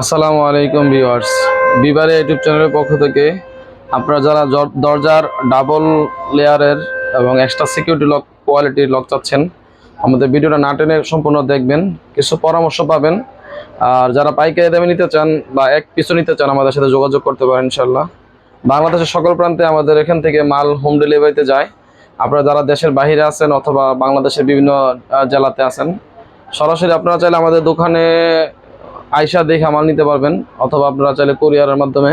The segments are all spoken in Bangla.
আসসালামু আলাইকুম ভিউয়ার্স। বিবারে ইউটিউব চ্যানেলের পক্ষ থেকে আপনারা যারা দরজার ডাবল লেয়ারের এবং এক্সট্রা সিকিউরিটি লক কোয়ালিটির লক চাচ্ছেন, আমাদের ভিডিওটা না টেনে সম্পূর্ণ দেখবেন, কিছু পরামর্শ পাবেন। আর যারা পাইকারি দামে নিতে চান বা এক পিছু নিতে চান আমাদের সাথে যোগাযোগ করতে পারেন ইনশাল্লাহ বাংলাদেশের সকল প্রান্তে আমাদের এখান থেকে মাল হোম ডেলিভারিতে যায়। আপনারা যারা দেশের বাইরে আছেন অথবা বাংলাদেশের বিভিন্ন জেলাতে আছেন, সরাসরি আপনারা চাইলে আমাদের দোকানে আইসা দেখে মাল নিতে পারবেন, অথবা আপনারা চাইলে কুরিয়ারের মাধ্যমে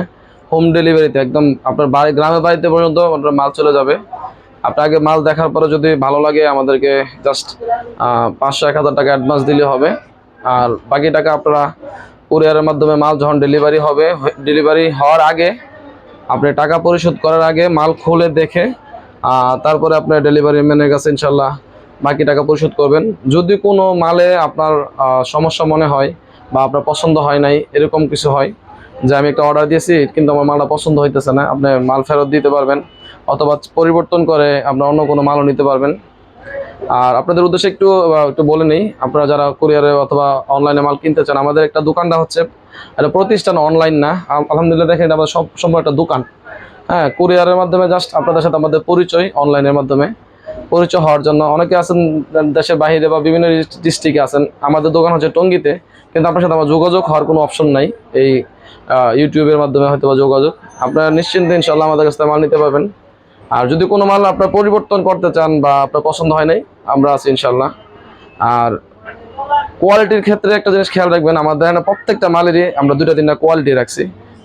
হোম ডেলিভারিতে একদম আপনার বাড়ি, গ্রামের বাড়িতে পর্যন্ত আপনার মাল চলে যাবে। আপনার আগে মাল দেখার পরে যদি ভালো লাগে, আমাদেরকে জাস্ট পাঁচশো এক হাজার টাকা অ্যাডভান্স দিলে হবে। আর বাকি টাকা আপনারা কুরিয়ারের মাধ্যমে মাল যখন ডেলিভারি হবে ডেলিভারি হওয়ার আগে আপনি টাকা পরিশোধ করার আগে মাল খুলে দেখে তারপরে আপনার ডেলিভারি ম্যানের কাছে ইনশাল্লাহ বাকি টাকা পরিশোধ করবেন। যদি কোনো মালে আপনার সমস্যা মনে হয় বা আপনার পছন্দ হয় নাই, এরকম কিছু হয় যে আমি একটা অর্ডার দিয়েছি, কিন্তু আমার মালটা পছন্দ হইতেছে না। আপনি মাল ফেরত দিতে পারবেন, অথবা পরিবর্তন করে আপনার অন্য কোনো মালও নিতে পারবেন। আর আপনাদের উদ্দেশ্যে একটু একটু বলে নেই, আপনারা যারা কুরিয়ারে অথবা অনলাইনে মাল কিনতে চান, আমাদের একটা দোকানটা হচ্ছে একটা প্রতিষ্ঠান অনলাইন না, আল- আলহামদুলিল্লাহ দেখেন আমাদের সব সম্ভব একটা দোকান। হ্যাঁ কুরিয়ারের মাধ্যমে জাস্ট আপনাদের সাথে আমাদের পরিচয় অনলাইনের মাধ্যমে। পরিচয় হওয়ার জন্য অনেকে আছেন দেশের বাইরে বা বিভিন্ন ডিস্ট্রিক্টে আছেন। আমাদের দোকান হচ্ছে টঙ্গিতে, কিন্তু আপনার সাথে আমার যোগাযোগ হওয়ার কোনো অপশন নাই। এই ইউটিউবের মাধ্যমে হয়তো বা যোগাযোগ। আপনারা নিশ্চিন্তে ইনশাল্লাহ আমাদের কাছ থেকে মাল নিতে পারবেন। আর যদি কোনো মাল আপনার পরিবর্তন করতে চান বা আপনার পছন্দ হয় নাই, আমরা আছি ইনশাল্লাহ আর কোয়ালিটির ক্ষেত্রে একটা জিনিস খেয়াল রাখবেন, আমাদের প্রত্যেকটা মালেরই আমরা দুইটা তিনটা কোয়ালিটি রাখছি।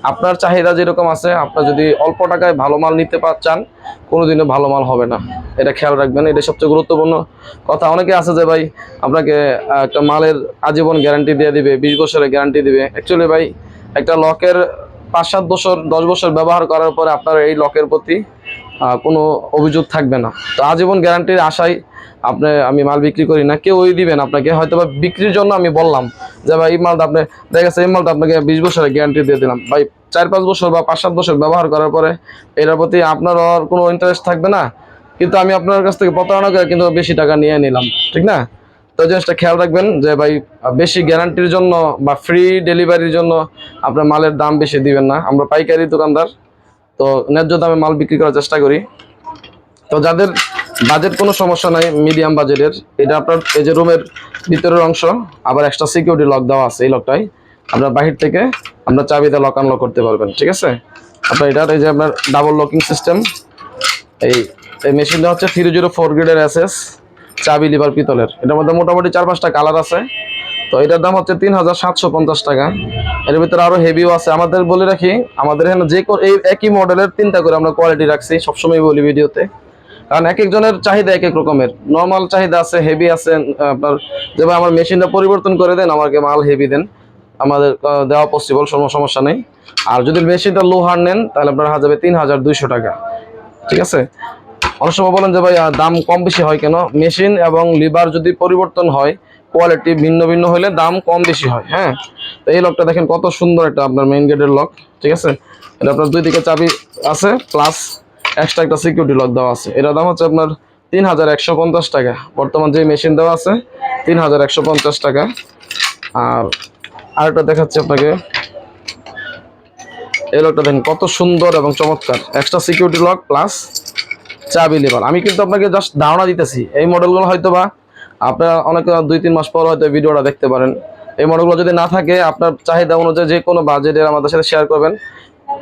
আপনার চাহিদা যেরকম আছে, আপনার যদি অল্প টাকায় ভালো মাল নিতে চান, কোনোদিনও ভালো মাল হবে না। এটা খেয়াল রাখবেন এটা সবচেয়ে গুরুত্বপূর্ণ। কথা অনেকে আছে যে, ভাই, আপনাকে একটা মালের আজীবন গ্যারান্টি দিয়ে দিবে, বিশ বছরের গ্যারান্টি দিবে। অ্যাকচুয়ালি ভাই, একটা লকের পাঁচ, সাত বছর, দশ বছর ব্যবহার করার পরে আপনার এই লকের প্রতি কোনো অভিযোগ থাকবে না। তো আজীবন গ্যারান্টির আশায় আপনি, আমি মাল বিক্রি করি না কেউ ওই দিবেন আপনাকে। হয়তো বা বিক্রির জন্য আমি বললাম যে ভাই, এই মালটা আপনি দেখা গেছে এই মালটা আপনাকে বিশ বছরের গ্যারান্টি দিয়ে দিলাম। ভাই, চার পাঁচ বছর বা পাঁচ সাত বছর ব্যবহার করার পরে এটার প্রতি আপনার আর কোনো ইন্টারেস্ট থাকবে না। কিন্তু আমি আপনার কাছ থেকে প্রতারণা করে কিন্তু বেশি টাকা নিয়ে নিলাম, ঠিক না? তো জিনিসটা খেয়াল রাখবেন যে ভাই, বেশি গ্যারান্টির জন্য বা ফ্রি ডেলিভারির জন্য আপনার মালের দাম বেশি দিবেন না। আমরা পাইকারি দোকানদার, তো ন্যায্য দামে মাল বিক্রি করার চেষ্টা করি। তো যাদের বাজেট কোনো সমস্যা নাই মিডিয়াম বাজেটের এটা আপনার এই যে রুমের ভিতরের অংশ, আবার এক্সট্রা সিকিউরিটি লক দেওয়া আছে এই লকটাই আপনার বাহির থেকে আপনার চাবিতে লক আনলক করতে পারবেন, ঠিক আছে? আপনার এটার এই যে আপনার ডাবল লকিং সিস্টেম এই এই মেশিনটা হচ্ছে থ্রি জিরো ফোর গ্রেডের এসএস চাবি লিভার পিতলের। এটার মধ্যে মোটামুটি চার পাঁচটা কালার আছে। তো এটার দাম হচ্ছে তিন হাজার সাতশো পঞ্চাশ টাকা। এর ভিতরে আরও হেভিও আছে। আমাদের বলে রাখি, আমাদের এখানে যে এই একই মডেলের তিনটা করে আমরা কোয়ালিটি রাখছি সবসময় বলি ভিডিওতে কারণ এক একজনের চাহিদা এক এক রকমের। নর্মাল চাহিদা আছে হেভি আছে আপনার যেমন আমার মেশিনটা পরিবর্তন করে দেন, আমাকে মাল হেভি দেন, আমাদের দেওয়া পসিবল সমস্যা নেই। আর যদি মেশিনটা লোহার নেন, তাহলে আপনার হাজার তিন হাজার দুইশো টাকা। ঠিক আছে? অনেক সময় বলেন যে ভাই দাম কম বেশি হয় কেন? মেশিন এবং লিভার যদি পরিবর্তন হয় কোয়ালিটি ভিন্ন ভিন্ন হলে দাম কম বেশি হয় হ্যাঁ? তো এই লকটা দেখেন কত সুন্দর একটা আপনার মেইন গেটের লক ঠিক আছে? এটা আপনার দুই দিকে চাবি আছে প্লাস এক্সট্রা একটা সিকিউরিটি লক দেওয়া আছে। এটার দাম হচ্ছে আপনার তিন হাজার একশো পঞ্চাশ টাকা। বর্তমান যে মেশিন দেওয়া আছে তিন হাজার একশো পঞ্চাশ টাকা। আর আরেকটা দেখাচ্ছি আপনাকে। এই লকটা দেখেন কত সুন্দর এবং চমৎকার। এক্সট্রা সিকিউরিটি লক প্লাস চাবি লেবার আমি কিন্তু আপনাকে জাস্ট ধারণা দিতেছি, এই মডেলগুলো হয়তো বা আপনার অনেক দুই তিন মাস পর হয়তো ভিডিওটা দেখতে পারেন। এই মডেলগুলো যদি না থাকে, আপনার চাহিদা অনুযায়ী যে কোনো বাজেটের আমাদের সাথে শেয়ার করবেন।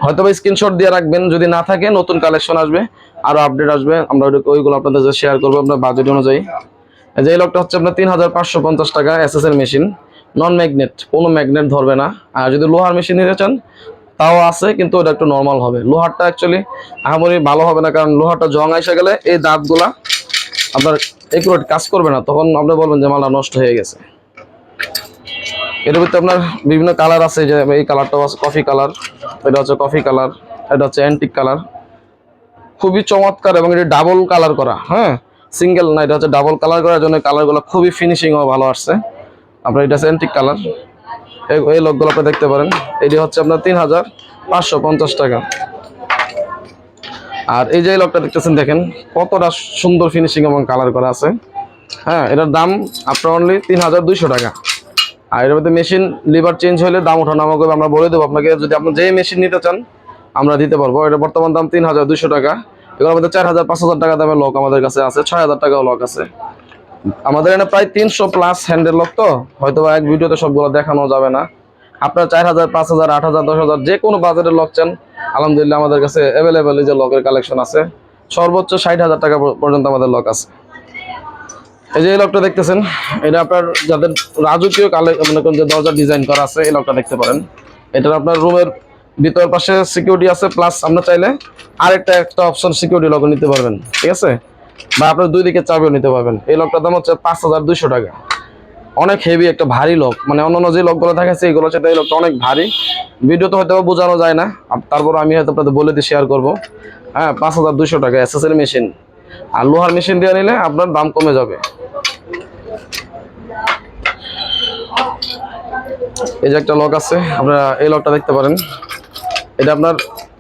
হয়তো বা স্ক্রিনশট দিয়ে রাখবেন, যদি না থাকে, নতুন কালেকশন আসবে আরও আপডেট আসবে। আমরা ওই- ওইগুলো আপনাদের সাথে শেয়ার করব আপনার বাজেট অনুযায়ী। যে এই লকটা হচ্ছে আপনার তিন হাজার পাঁচশো পঞ্চাশ টাকা এসএস এর মেশিন নন ম্যাগনেট কোনো ম্যাগনেট ধরবে না। আর যদি লোহার মেশিন নিতে চান, তাও আছে, কিন্তু ওটা একটু নর্মাল হবে। লোহারটা অ্যাকচুয়ালি আহামরি ভালো হবে না, কারণ লোহারটা জং এসে গেলে এই দাঁতগুলা আপনার একুরেট কাজ করবে না। তখন আপনি বলবেন যে মালটা নষ্ট হয়ে গেছে। এটার ভিতরে আপনার বিভিন্ন কালার আছে, যে এই কালারটাও আছে কফি কালার এটা হচ্ছে কফি কালার এটা হচ্ছে অ্যান্টিক কালার খুবই চমৎকার এবং এটা ডাবল কালার করা হ্যাঁ? সিঙ্গেল না, এটা হচ্ছে ডাবল কালার করার জন্য কালারগুলো খুবই ফিনিশিংও ভালো আসছে। আপনার এটা হচ্ছে অ্যান্টিক কালার এই লোকগুলো আপনি দেখতে পারেন। এটি হচ্ছে আপনার তিন হাজার পাঁচশো পঞ্চাশ টাকা। আর এই যে লকটা দেখতেছেন, দেখেন কতটা সুন্দর ফিনিশিং এবং কালার করা আছে। হ্যাঁ এটার দাম আপনার অনলি তিন হাজার দুইশো টাকা। আর এর মধ্যে মেশিন লিভার চেঞ্জ হলে দাম ওঠানামা করবে আমরা বলে দেবো আপনাকে, যদি আপনি যেই মেশিন নিতে চান, আমরা দিতে পারব। এটা বর্তমান দাম তিন হাজার দুশো টাকা। এগুলোর মধ্যে চার হাজার পাঁচ হাজার টাকা দামের লক আমাদের কাছে আছে, ছয় হাজার টাকাও লক আছে। আমাদের এখানে প্রায় তিনশো প্লাস হ্যান্ডেল লক তো হয়তো এক ভিডিওতে সবগুলো দেখানো যাবে না। আপনার চার হাজার, পাঁচ হাজার, আট হাজার, দশ হাজার যে কোনো বাজারের লক চান, আলহামদুলিল্লাহ আমাদের কাছে অ্যাভেলেবেল যে লকের কালেকশন আছে। সর্বোচ্চ ষাট হাজার টাকা পর্যন্ত আমাদের লক আছে। এই যে এই লকটা দেখতেছেন, এটা আপনার যাদের রাজকীয় কালে মনে করেন যে দরজা ডিজাইন করা আছে, এই লকটা দেখতে পারেন। এটার আপনার রুমের ভিতর পাশে সিকিউরিটি আছে প্লাস আমরা চাইলে আরেকটা একটা অপশন সিকিউরিটি লক নিতে পারবেন, ঠিক আছে? বা আপনার দুই দিকে চাবিও নিতে পারবেন। এই লকটার দাম হচ্ছে পাঁচ হাজার দুইশো টাকা। অনেক হেভি একটা ভারী লক মানে অন্যান্য যে লকগুলো দেখাচ্ছে এইগুলো সেটা এই লকটা অনেক ভারী। ভিডিওতে হয়তো বা বোঝানো যায় না। তারপর আমি হয়তো আপনাদের বলে দিয়ে শেয়ার করব। হ্যাঁ পাঁচ হাজার দুইশো টাকা এসএসএল মেশিন আর লোহার মেশিন দিয়ে নিলে আপনার দাম কমে যাবে। এই যে একটা লক আছে, আপনারা এই লকটা দেখতে পারেন। এটা আপনার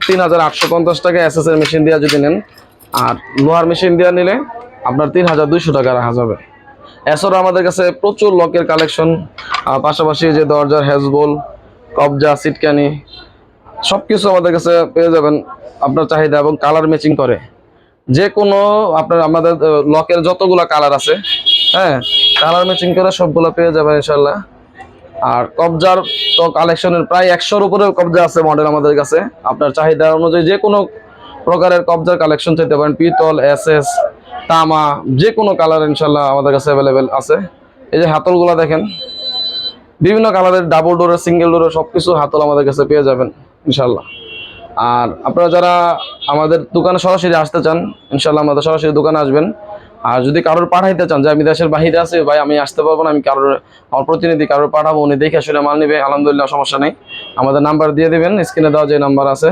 তিন হাজার আটশো পঞ্চাশ টাকা এস এর মেশিন দিয়ে যদি নেন, আর লোহার মেশিন দিয়ে নিলে আপনার তিন হাজার দুইশো টাকা রাখা যাবে। এছাড়াও আমাদের কাছে প্রচুর লকের কালেকশন পাশাপাশি যে দরজার হ্যাজবোল কবজা সিটকানি সব কিছু আমাদের কাছে পেয়ে যাবেন আপনার চাহিদা এবং কালার ম্যাচিং করে। যে কোনো আপনার, আমাদের লকের যতগুলো কালার আছে হ্যাঁ কালার ম্যাচিং করে সবগুলো পেয়ে যাবেন ইনশাল্লাহ আর কবজার তো কালেকশনের প্রায় একশোর উপরে কবজা আছে মডেল আমাদের কাছে। আপনার চাহিদা অনুযায়ী যে কোনো প্রকারের কবজার কালেকশন চাইতে পারেন। পিতল এস এস তামা, যে কোনো কালার ইনশাল্লাহ আমাদের কাছে অ্যাভেলেবেল আছে। এই যে হাতলগুলো দেখেন, বিভিন্ন কালারের ডাবল ডোরের সিঙ্গেল ডোরের সব কিছু হাতল আমাদের কাছে পেয়ে যাবেন ইনশাল্লাহ আর আপনারা যারা আমাদের দোকানে সরাসরি আসতে চান ইনশাল্লাহ আমাদের সরাসরি দোকানে আসবেন। আর যদি কারোর পাঠাইতে চান যে আমি দেশের বাহিরে আছি, ভাই, আমি আসতে পারব না, আমি কারোর, আমার প্রতিনিধি কারোর পাঠাবো, উনি দেখে শুনে মাল নিবে, আলহামদুলিল্লাহ, সমস্যা নেই। আমাদের নাম্বার দিয়ে দিবেন স্ক্রিনে দেওয়া যে নাম্বার আছে,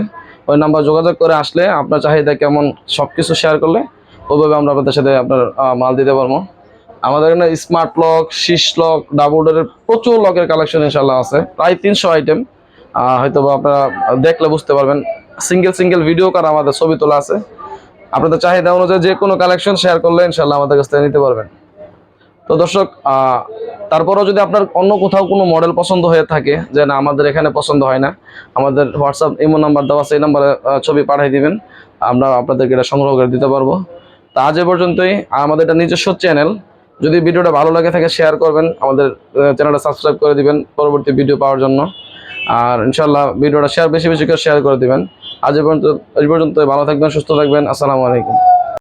ওই নাম্বার যোগাযোগ করে আসলে আপনার চাহিদা কেমন সব কিছু শেয়ার করলে, ওইভাবে আমরা আপনাদের সাথে আপনার মাল দিতে পারব। আমাদের এখানে স্মার্ট লক শীষ লক ডাবল ডোরের প্রচুর লকের কালেকশন ইনশাল্লাহ আছে, প্রায় তিনশো আইটেম হয়তো আপনারা দেখলে বুঝতে পারবেন সিঙ্গেল সিঙ্গেল ভিডিও করা আমাদের ছবি তোলা আছে। আপনাদের চাহিদা অনুযায়ী যে কোনো কালেকশন শেয়ার করলে ইনশাল্লাহ আমাদের কাছ থেকে নিতে পারবেন। তো দর্শক তারপরেও যদি আপনার অন্য কোথাও কোনো মডেল পছন্দ হয়ে থাকে, যে না আমাদের এখানে পছন্দ হয় না, আমাদের হোয়াটসঅ্যাপ ইমো নাম্বার দেওয়া এই নাম্বারে ছবি পাঠিয়ে দিবেন। আমরা আপনাদেরকে এটা সংগ্রহ করে দিতে পারব। তা আজ এ পর্যন্তই। আমাদের এটা নিজস্ব চ্যানেল যদি ভিডিওটা ভালো লাগে থাকে শেয়ার করবেন। আমাদের চ্যানেলটা সাবস্ক্রাইব করে দিবেন পরবর্তী ভিডিও পাওয়ার জন্য। আর ইনশাল্লাহ ভিডিওটা শেয়ার বেশি বেশি করে শেয়ার করে দিবেন। আজ পর্যন্ত আজ পর্যন্ত ভালো থাকবেন সুস্থ থাকবেন। আসসালামু আলাইকুম।